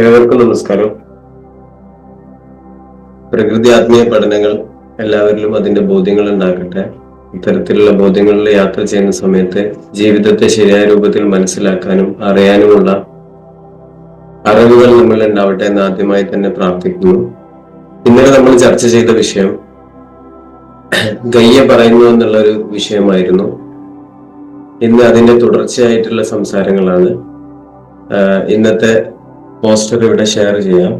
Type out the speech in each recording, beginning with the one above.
ഏവർക്കും നമസ്കാരം. പ്രകൃതി ആത്മീയ പഠനങ്ങൾ എല്ലാവരിലും അതിന്റെ ബോധ്യങ്ങൾ ഉണ്ടാകട്ടെ. ഇത്തരത്തിലുള്ള ബോധ്യങ്ങളിൽ യാത്ര ചെയ്യുന്ന സമയത്ത് ജീവിതത്തെ ശരിയായ രൂപത്തിൽ മനസ്സിലാക്കാനും അറിയാനുമുള്ള അറിവുകൾ നമ്മളിൽ ഉണ്ടാവട്ടെ എന്ന് ആദ്യമായി തന്നെ പ്രാർത്ഥിക്കുന്നു. ഇന്നലെ നമ്മൾ ചർച്ച ചെയ്ത വിഷയം ഗയ്യ പറയുന്നു എന്നുള്ള ഒരു വിഷയമായിരുന്നു. ഇന്ന് അതിന്റെ തുടർച്ചയായിട്ടുള്ള സംസാരങ്ങളാണ്. ഇന്നത്തെ പോസ്റ്റർ ഇവിടെ ഷെയർ ചെയ്യാം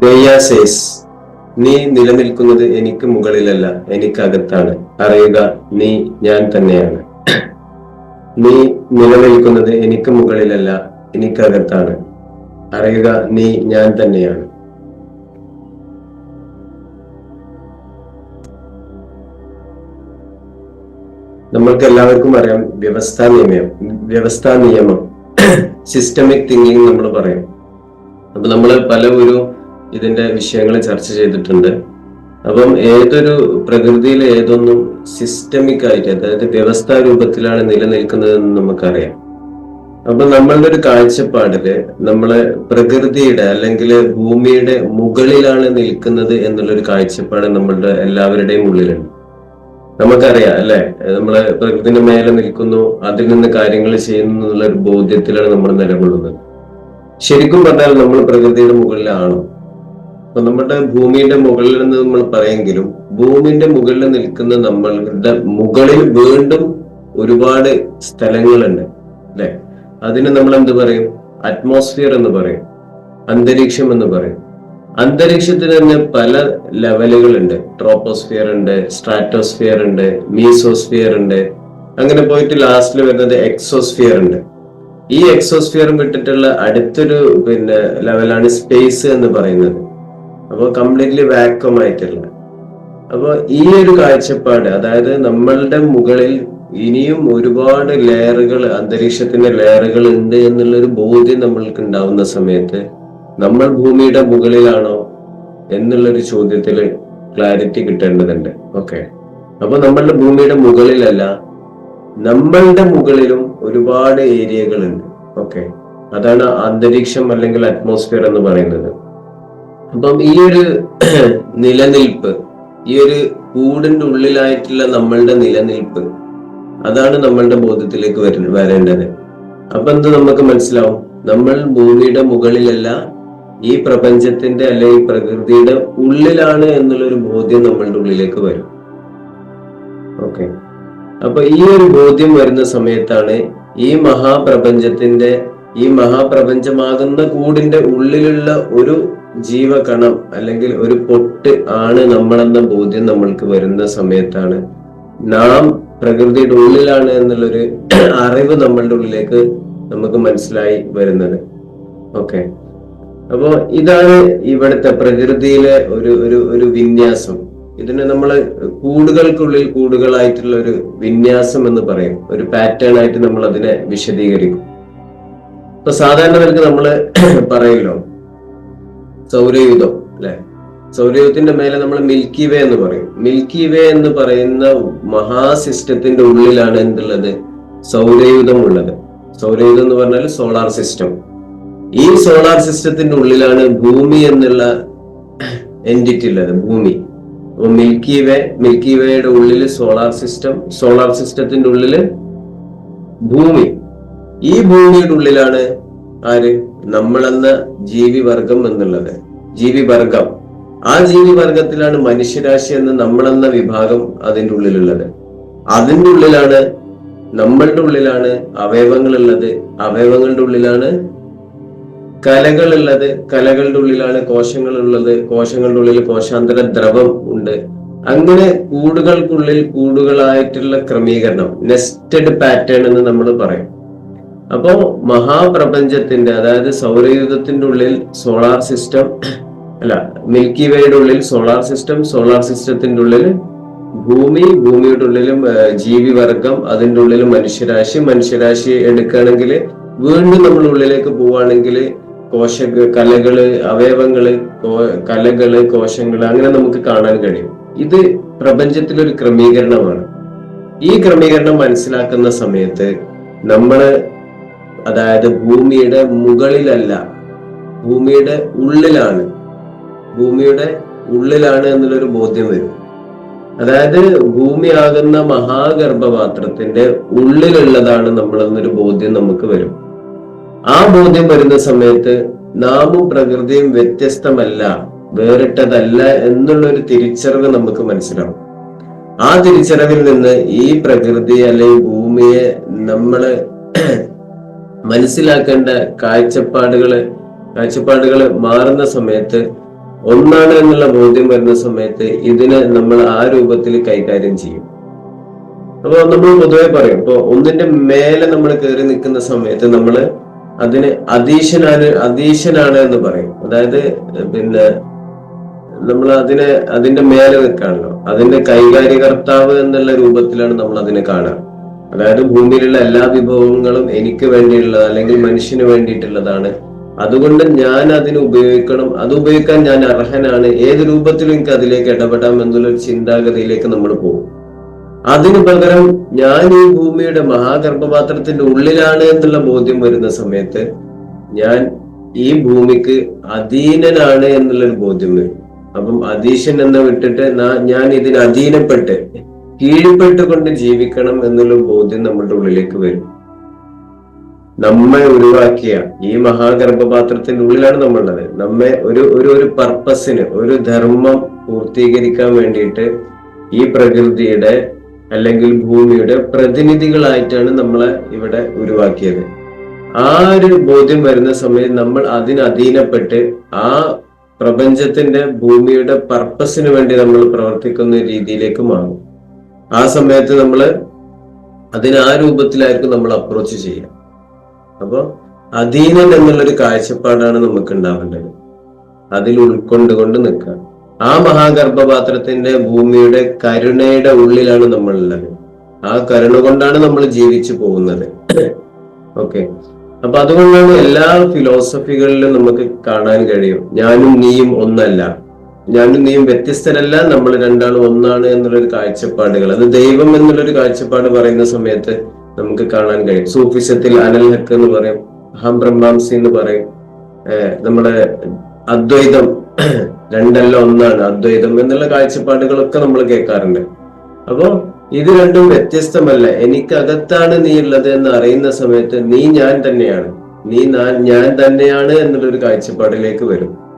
ഗയ്യാസേസ് നീ നിലനിൽക്കുന്നത് എനിക്ക് മുകളിലല്ല എനിക്കകത്താണ്. അറിയുക നീ ഞാൻ തന്നെയാണ്. നീ നിലനിൽക്കുന്നത് എനിക്ക് മുകളിലല്ല എനിക്കകത്താണ്. അറിയുക നീ ഞാൻ തന്നെയാണ്. നമ്മൾക്ക് എല്ലാവർക്കും അറിയാം വ്യവസ്ഥാ നിയമം വ്യവസ്ഥാ നിയമം. സിസ്റ്റമിക് തിങ്കിങ് നമ്മൾ പറയും. അപ്പൊ നമ്മൾ പല ഒരു ഇതിന്റെ വിഷയങ്ങൾ ചർച്ച ചെയ്തിട്ടുണ്ട്. അപ്പം ഏതൊരു പ്രകൃതിയിലെ ഏതൊന്നും സിസ്റ്റമിക് ആയിട്ട് അതായത് വ്യവസ്ഥാ രൂപത്തിലാണ് നിലനിൽക്കുന്നതെന്ന് നമുക്കറിയാം. അപ്പൊ നമ്മളുടെ ഒരു കാഴ്ചപ്പാടിൽ നമ്മൾ പ്രകൃതിയുടെ അല്ലെങ്കിൽ ഭൂമിയുടെ മുകളിലാണ് നിൽക്കുന്നത് എന്നുള്ളൊരു കാഴ്ചപ്പാട് നമ്മളുടെ എല്ലാവരുടെയും ഉള്ളിലുണ്ട്. നമുക്കറിയാം അല്ലെ? നമ്മൾ പ്രകൃതിന്റെ മേലെ നിൽക്കുന്നു അതിൽ നിന്ന് കാര്യങ്ങൾ ചെയ്യുന്നു എന്നുള്ള ഒരു ബോധ്യത്തിലാണ് നമ്മൾ നിലകൊള്ളുന്നത്. ശരിക്കും പറഞ്ഞാൽ നമ്മൾ പ്രകൃതിയുടെ മുകളിലാണോ? അപ്പൊ നമ്മുടെ ഭൂമിയുടെ മുകളിൽ നിന്ന് നമ്മൾ പറയെങ്കിലും ഭൂമിന്റെ മുകളിൽ നിൽക്കുന്ന നമ്മളുടെ മുകളിൽ വീണ്ടും ഒരുപാട് സ്ഥലങ്ങളുണ്ട് അല്ലെ? അതിന് നമ്മൾ എന്ത് പറയും? അറ്റ്മോസ്ഫിയർ എന്ന് പറയും അന്തരീക്ഷം എന്ന് പറയും. അന്തരീക്ഷത്തിന് തന്നെ പല ലെവലുകളുണ്ട് ട്രോപ്പോസ്ഫിയർ ഉണ്ട് സ്ട്രാറ്റോസ്ഫിയർ ഉണ്ട് മീസോസ്ഫിയർ ഉണ്ട്. അങ്ങനെ പോയിട്ട് ലാസ്റ്റിൽ വരുന്നത് എക്സോസ്ഫിയർ ഉണ്ട്. ഈ എക്സോസ്ഫിയറും വിട്ടിട്ടുള്ള അടുത്തൊരു പിന്നെ ലെവലാണ് സ്പേസ് എന്ന് പറയുന്നത്. അപ്പോൾ കംപ്ലീറ്റ്ലി വാക്വം ആയിട്ടില്ല. അപ്പോൾ ഈ ഒരു കാഴ്ചപ്പാട് അതായത് നമ്മളുടെ മുകളിൽ ഇനിയും ഒരുപാട് ലെയറുകൾ അന്തരീക്ഷത്തിന്റെ ലെയറുകൾ ഉണ്ട് എന്നുള്ളൊരു ബോധ്യം നമ്മൾക്ക് ഉണ്ടാവുന്ന സമയത്ത് നമ്മൾ ഭൂമിയുടെ മുകളിലാണോ എന്നുള്ളൊരു ചോദ്യത്തിൽ ക്ലാരിറ്റി കിട്ടേണ്ടതുണ്ട്. ഓക്കെ അപ്പൊ നമ്മളുടെ ഭൂമിയുടെ മുകളിലല്ല നമ്മളുടെ മുകളിലും ഒരുപാട് ഏരിയകളുണ്ട് ഓക്കെ അതാണ് അന്തരീക്ഷം അല്ലെങ്കിൽ അറ്റ്മോസ്ഫിയർ എന്ന് പറയുന്നത്. അപ്പം ഈ ഒരു നിലനിൽപ്പ് ഈ ഒരു കൂടിന്റെ ഉള്ളിലായിട്ടുള്ള നമ്മളുടെ നിലനിൽപ്പ് അതാണ് നമ്മളുടെ ബോധത്തിലേക്ക് വര വരേണ്ടത്. അപ്പൊ എന്ത് നമുക്ക് മനസ്സിലാവും? നമ്മൾ ഭൂമിയുടെ മുകളിലല്ല ഈ പ്രപഞ്ചത്തിന്റെ അല്ലെങ്കിൽ പ്രകൃതിയുടെ ഉള്ളിലാണ് എന്നുള്ളൊരു ബോധ്യം നമ്മളുടെ ഉള്ളിലേക്ക് വരും. ഓക്കെ. അപ്പൊ ഈ ഒരു ബോധ്യം വരുന്ന സമയത്താണ് ഈ മഹാപ്രപഞ്ചത്തിന്റെ ഈ മഹാപ്രപഞ്ചമാകുന്ന കൂടിന്റെ ഉള്ളിലുള്ള ഒരു ജീവകണം അല്ലെങ്കിൽ ഒരു പൊട്ട് ആണ് നമ്മളെന്ന ബോധ്യം നമ്മൾക്ക് വരുന്ന സമയത്താണ്. നാം പ്രകൃതിയുടെ ഉള്ളിലാണ് എന്നുള്ളൊരു അറിവ് നമ്മളുടെ ഉള്ളിലേക്ക് നമുക്ക് മനസ്സിലായി വരുന്നത്. ഓക്കെ. അപ്പോ ഇതാണ് ഇവിടുത്തെ പ്രകൃതിയിലെ ഒരു ഒരു ഒരു വിന്യാസം. ഇതിനെ നമ്മൾ കൂടുകൾക്കുള്ളിൽ കൂടുകളായിട്ടുള്ള ഒരു വിന്യാസം എന്ന് പറയും. ഒരു പാറ്റേൺ ആയിട്ട് നമ്മൾ അതിനെ വിശദീകരിക്കും. ഇപ്പൊ സാധാരണ നിലയ്ക്ക് നമ്മൾ പറയല്ലോ സൗരയൂഥം അല്ലെ? സൗരയൂഥത്തിന്റെ മേലെ നമ്മൾ മിൽക്കി വേ എന്ന് പറയും. മിൽക്കി വേ എന്ന് പറയുന്ന മഹാസിസ്റ്റത്തിന്റെ ഉള്ളിലാണ് എന്തുള്ളത്? സൗരയൂഥം ഉള്ളത്. സൗരയൂഥം എന്ന് പറഞ്ഞാൽ സോളാർ സിസ്റ്റം ഈ സോളാർ സിസ്റ്റത്തിന്റെ ഉള്ളിലാണ് ഭൂമി എന്നുള്ള എന്റിറ്റി ഉള്ളത് ഭൂമി. അപ്പൊ മിൽക്കി വേ മിൽക്കി വേയുടെ ഉള്ളിൽ സോളാർ സിസ്റ്റം സോളാർ സിസ്റ്റത്തിന്റെ ഉള്ളിൽ ഭൂമി. ഈ ഭൂമിയുടെ ഉള്ളിലാണ് ആര്? നമ്മളെന്ന ജീവിവർഗം എന്നുള്ളത്. ജീവിവർഗം. ആ ജീവിവർഗത്തിലാണ് മനുഷ്യരാശി എന്ന നമ്മളെന്ന വിഭാഗം അതിന്റെ ഉള്ളിലുള്ളത്. അതിന്റെ ഉള്ളിലാണ് നമ്മളുടെ ഉള്ളിലാണ് അവയവങ്ങൾ അവയവങ്ങളുള്ളത്. അവയവങ്ങളുടെ ഉള്ളിലാണ് കലകൾ കലകളുള്ളത്. കലകളുടെ ഉള്ളിലാണ് കോശങ്ങൾ ഉള്ളത് കോശങ്ങളുടെ ഉള്ളിൽ കോശാന്തര ദ്രവം ഉണ്ട്. അങ്ങനെ കൂടുകൾക്കുള്ളിൽ കൂടുകളായിട്ടുള്ള ക്രമീകരണം നെസ്റ്റഡ് പാറ്റേൺ എന്ന് നമ്മൾ പറയും. അപ്പോ മഹാപ്രപഞ്ചത്തിന്റെ അതായത് സൗരയൂഥത്തിന്റെ ഉള്ളിൽ സോളാർ സിസ്റ്റം അല്ല മിൽക്കി വേയുടെ ഉള്ളിൽ സോളാർ സിസ്റ്റം സോളാർ സിസ്റ്റത്തിന്റെ ഉള്ളിൽ ഭൂമി ഭൂമിയുടെ ഉള്ളിലും ജീവി ജീവിവർഗം അതിന്റെ ഉള്ളിലും മനുഷ്യരാശി. മനുഷ്യരാശി എടുക്കുകയാണെങ്കിൽ വീണ്ടും നമ്മൾ ഉള്ളിലേക്ക് പോവുകയാണെങ്കിൽ കോശ കലകൾ അവയവങ്ങൾ കലകൾ കോശങ്ങൾ അങ്ങനെ നമുക്ക് കാണാൻ കഴിയും. ഇത് പ്രപഞ്ചത്തിലൊരു ക്രമീകരണമാണ്. ഈ ക്രമീകരണം മനസ്സിലാക്കുന്ന സമയത്ത് നമ്മൾ അതായത് ഭൂമിയുടെ മുകളിലല്ല ഭൂമിയുടെ ഉള്ളിലാണ്. ഭൂമിയുടെ ഉള്ളിലാണ് എന്നുള്ളൊരു ബോധ്യം വരും. അതായത് ഭൂമിയാകുന്ന മഹാഗർഭപാത്രത്തിന്റെ ഉള്ളിലുള്ളതാണ് നമ്മൾ എന്നൊരു ബോധ്യം നമുക്ക് വരും. ആ ബോധ്യം വരുന്ന സമയത്ത് നാമും പ്രകൃതിയും വ്യത്യസ്തമല്ല വേറിട്ടതല്ല എന്നുള്ളൊരു തിരിച്ചറിവ് നമുക്ക് മനസ്സിലാവും. ആ തിരിച്ചറിവിൽ നിന്ന് ഈ പ്രകൃതി അല്ലെങ്കിൽ ഭൂമിയെ നമ്മൾ മനസ്സിലാക്കേണ്ട കാഴ്ചപ്പാടുകൾ കാഴ്ചപ്പാടുകൾ മാറുന്ന സമയത്ത് ഒന്നാണ് എന്നുള്ള ബോധ്യം വരുന്ന സമയത്ത് ഇതിനെ നമ്മൾ ആ രൂപത്തിൽ കൈകാര്യം ചെയ്യും. അപ്പൊ നമ്മൾ പൊതുവെ പറയും ഇപ്പൊ ഒന്നിന്റെ മേലെ നമ്മൾ കയറി നിൽക്കുന്ന സമയത്ത് നമ്മൾ അതിന് അധീശനാണ് അധീശനാണ് എന്ന് പറയും. അതായത് പിന്നെ നമ്മൾ അതിനെ അതിന്റെ മേലെ നിൽക്കാണല്ലോ. അതിന്റെ കൈകാര്യകർത്താവ് എന്നുള്ള രൂപത്തിലാണ് നമ്മൾ അതിനെ കാണുക. അതായത് ഭൂമിയിലുള്ള എല്ലാ വിഭവങ്ങളും എനിക്ക് വേണ്ടിയുള്ളത് അല്ലെങ്കിൽ മനുഷ്യന് വേണ്ടിയിട്ടുള്ളതാണ്. അതുകൊണ്ട് ഞാൻ അതിന് ഉപയോഗിക്കണം. അത് ഉപയോഗിക്കാൻ ഞാൻ അർഹനാണ്. ഏത് രൂപത്തിലും എനിക്ക് അതിലേക്ക് ഇടപെടാം എന്നുള്ള ചിന്താഗതിയിലേക്ക് നമ്മൾ പോകും. അതിനു പകരം ഞാൻ ഈ ഭൂമിയുടെ മഹാഗർഭപാത്രത്തിന്റെ ഉള്ളിലാണ് എന്നുള്ള ബോധ്യം വരുന്ന സമയത്ത് ഞാൻ ഈ ഭൂമിക്ക് അധീനനാണ് എന്നുള്ളൊരു ബോധ്യം വരും. അപ്പം അധീശൻ എന്ന് വിട്ടിട്ട് ഞാൻ ഇതിന് അധീനപ്പെട്ട് കീഴ്പ്പെട്ടുകൊണ്ട് ജീവിക്കണം എന്നുള്ള ബോധ്യം നമ്മുടെ ഉള്ളിലേക്ക് വരും. നമ്മെ ഒഴിവാക്കിയ ഈ മഹാഗർഭപാത്രത്തിന്റെ ഉള്ളിലാണ് നമ്മളുള്ളത്. നമ്മെ ഒരു ഒരു ഒരു പർപ്പസിന് ഒരു ധർമ്മം പൂർത്തീകരിക്കാൻ വേണ്ടിയിട്ട് ഈ പ്രകൃതിയുടെ അല്ലെങ്കിൽ ഭൂമിയുടെ പ്രതിനിധികളായിട്ടാണ് നമ്മളെ ഇവിടെ ഉരുവാക്കിയത്. ആ ഒരു ബോധ്യം വരുന്ന സമയത്ത് നമ്മൾ അതിനധീനപ്പെട്ട് ആ പ്രപഞ്ചത്തിന്റെ ഭൂമിയുടെ പർപ്പസിന് വേണ്ടി നമ്മൾ പ്രവർത്തിക്കുന്ന രീതിയിലേക്ക് മാറും. ആ സമയത്ത് നമ്മൾ അതിന് ആ രൂപത്തിലായിരിക്കും നമ്മൾ അപ്രോച്ച് ചെയ്യുക. അപ്പോൾ അധീനൻ എന്നുള്ളൊരു കാഴ്ചപ്പാടാണ് നമുക്ക് ഉണ്ടാവേണ്ടത് അതിൽ ഉൾക്കൊണ്ടുകൊണ്ട് നിൽക്കുക. ആ മഹാഗർഭപാത്രത്തിന്റെ ഭൂമിയുടെ കരുണയുടെ ഉള്ളിലാണ് നമ്മൾ ഉള്ളത് ആ കരുണ കൊണ്ടാണ് നമ്മൾ ജീവിച്ചു പോകുന്നത്. ഓക്കെ അപ്പൊ അതുകൊണ്ടാണ് എല്ലാ ഫിലോസഫികളിലും നമുക്ക് കാണാൻ കഴിയും. ഞാനും നീയും ഒന്നല്ല. ഞാനും നീയും വ്യത്യസ്തരല്ല നമ്മൾ രണ്ടാളും ഒന്നാണ് എന്നുള്ളൊരു കാഴ്ചപ്പാടുകൾ. അത് ദൈവം എന്നുള്ളൊരു കാഴ്ചപ്പാട് പറയുന്ന സമയത്ത് നമുക്ക് കാണാൻ കഴിയും. സൂഫിസത്തിൽ അനൽ ഹക്ക് എന്ന് പറയും അഹം ബ്രഹ്മാംസി എന്ന് പറയും. നമ്മുടെ അദ്വൈതം രണ്ടല്ല ഒന്നാണ് അദ്വൈതം എന്നുള്ള കാഴ്ചപ്പാടുകളൊക്കെ നമ്മൾ കേൾക്കാറുണ്ട്. അപ്പോ ഇത് രണ്ടും വ്യത്യസ്തമല്ല. എനിക്കകത്താണ് നീ ഉള്ളത് എന്ന് അറിയുന്ന സമയത്ത് നീ ഞാൻ തന്നെയാണ്. നീ ഞാൻ തന്നെയാണ് എന്നുള്ളൊരു കാഴ്ചപ്പാടിലേക്ക് വരും.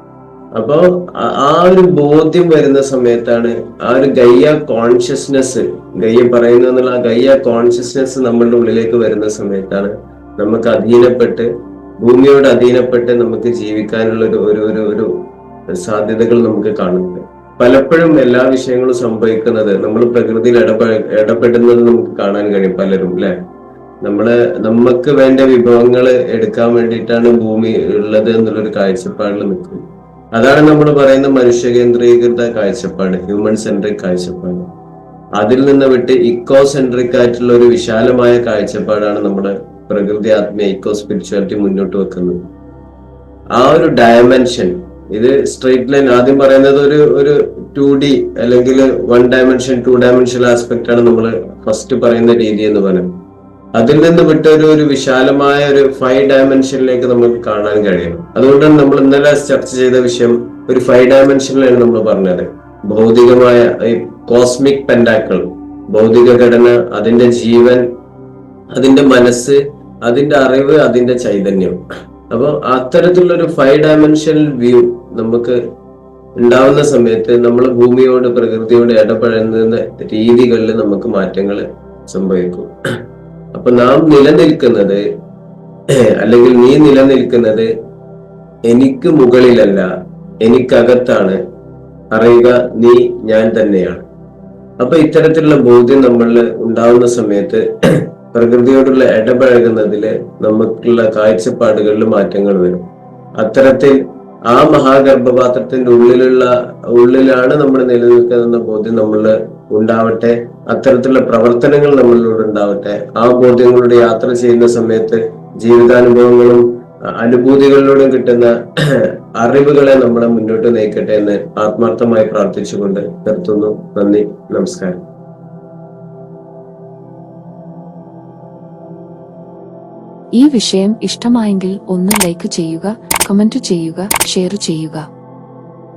അപ്പോ ആ- ഒരു ബോധ്യം വരുന്ന സമയത്താണ് ആ ഒരു ഗയ്യ കോൺഷ്യസ്നെസ് ഗയ്യ പറയുന്നു എന്നുള്ള ആ ഗയ്യ കോൺഷ്യസ്നെസ് നമ്മളുടെ ഉള്ളിലേക്ക് വരുന്ന സമയത്താണ് നമുക്ക് അധീനപ്പെട്ട് ഭൂമിയോട് അധീനപ്പെട്ട് നമുക്ക് ജീവിക്കാനുള്ള ഒരു ഒരു ഒരു ഒരു സാധ്യതകൾ നമുക്ക് കാണുന്നത് പലപ്പോഴും എല്ലാ വിഷയങ്ങളും സംഭവിക്കുന്നത് നമ്മൾ പ്രകൃതിയിൽ ഇടപെ ഇടപെടുന്നത് നമുക്ക് കാണാൻ കഴിയും പലരും അല്ലെ? നമ്മൾ നമുക്ക് വേണ്ട വിഭവങ്ങൾ എടുക്കാൻ വേണ്ടിയിട്ടാണ് ഭൂമി ഉള്ളത് എന്നുള്ളൊരു കാഴ്ചപ്പാടിൽ നിൽക്കും അതാണ് നമ്മൾ പറയുന്ന മനുഷ്യ കേന്ദ്രീകൃത കാഴ്ചപ്പാട് ഹ്യൂമൻ സെൻട്രിക് കാഴ്ചപ്പാട്. അതിൽ നിന്ന് വിട്ട് ഇക്കോ സെൻട്രിക് ആയിട്ടുള്ള ഒരു വിശാലമായ കാഴ്ചപ്പാടാണ് നമ്മുടെ പ്രകൃതി ആത്മീയ ഇക്കോ സ്പിരിച്വാലിറ്റി മുന്നോട്ട് വെക്കുന്നത്. ആ ഒരു ഡയമെൻഷൻ ഇത് സ്ട്രെയിറ്റ് ലൈൻ ആദ്യം പറയുന്നത് ഒരു ഒരു ടു ഡി അല്ലെങ്കിൽ one dimension two dimension aspect ആണ് നമ്മൾ ഫസ്റ്റ് പറയുന്ന രീതി എന്ന് പറയുന്നത്. അതിൽ നിന്ന് വിട്ടൊരു ഒരു വിശാലമായ ഒരു ഫൈവ് ഡയമെൻഷനിലേക്ക് നമുക്ക് കാണാൻ കഴിയും. അതുകൊണ്ടാണ് നമ്മൾ ഇന്നലെ ചർച്ച ചെയ്ത വിഷയം ഒരു ഫൈവ് ഡയമെൻഷനിലാണ് നമ്മൾ പറഞ്ഞത്. ഭൗതികമായ ഈ കോസ്മിക് പെൻഡാക്കൾ ഭൗതിക ഘടന അതിന്റെ ജീവൻ അതിന്റെ മനസ്സ് അതിന്റെ അറിവ് അതിന്റെ ചൈതന്യം. അപ്പോൾ അത്തരത്തിലുള്ള ഒരു ഫൈവ് ഡയമെൻഷനൽ വ്യൂ നമുക്ക് ഉണ്ടാവുന്ന സമയത്ത് നമ്മൾ ഭൂമിയോട് പ്രകൃതിയോട് ഇടപഴകുന്ന രീതികളിൽ നമുക്ക് മാറ്റങ്ങൾ സംഭവിക്കും. അപ്പൊ നാം നിലനിൽക്കുന്നത് അല്ലെങ്കിൽ നീ നിലനിൽക്കുന്നത് എനിക്ക് മുകളിലല്ല എനിക്കകത്താണ്. അറിയുക നീ ഞാൻ തന്നെയാണ്. അപ്പൊ ഇത്തരത്തിലുള്ള ബോധ്യം നമ്മളിൽ ഉണ്ടാവുന്ന സമയത്ത് പ്രകൃതിയോടുള്ള ഇടപഴകുന്നതിൽ നമുക്കുള്ള കാഴ്ചപ്പാടുകളിൽ മാറ്റങ്ങൾ വരും. അത്തരത്തിൽ ആ മഹാഗർഭപാത്രത്തിന്റെ ഉള്ളിലുള്ള ഉള്ളിലാണ് നമ്മൾ നിലനിൽക്കുന്ന ബോധ്യം നമ്മളിൽ ഉണ്ടാവട്ടെ. അത്തരത്തിലുള്ള പ്രവർത്തനങ്ങൾ നമ്മളിലൂടെ ഉണ്ടാവട്ടെ. ആ ബോധ്യങ്ങളുടെ യാത്ര ചെയ്യുന്ന സമയത്ത് ജീവിതാനുഭവങ്ങളും അനുഭൂതികളിലൂടെ കിട്ടുന്ന അറിവുകളെ നമ്മളെ മുന്നോട്ട് നയിക്കട്ടെ എന്ന് ആത്മാർത്ഥമായി പ്രാർത്ഥിച്ചുകൊണ്ട് നിർത്തുന്നു. നന്ദി. നമസ്കാരം. ഈ വിഷയം ഇഷ്ടമായെങ്കിൽ ഒന്ന് ലൈക്ക് ചെയ്യുക കമന്റ് ചെയ്യുക ഷെയർ ചെയ്യുക.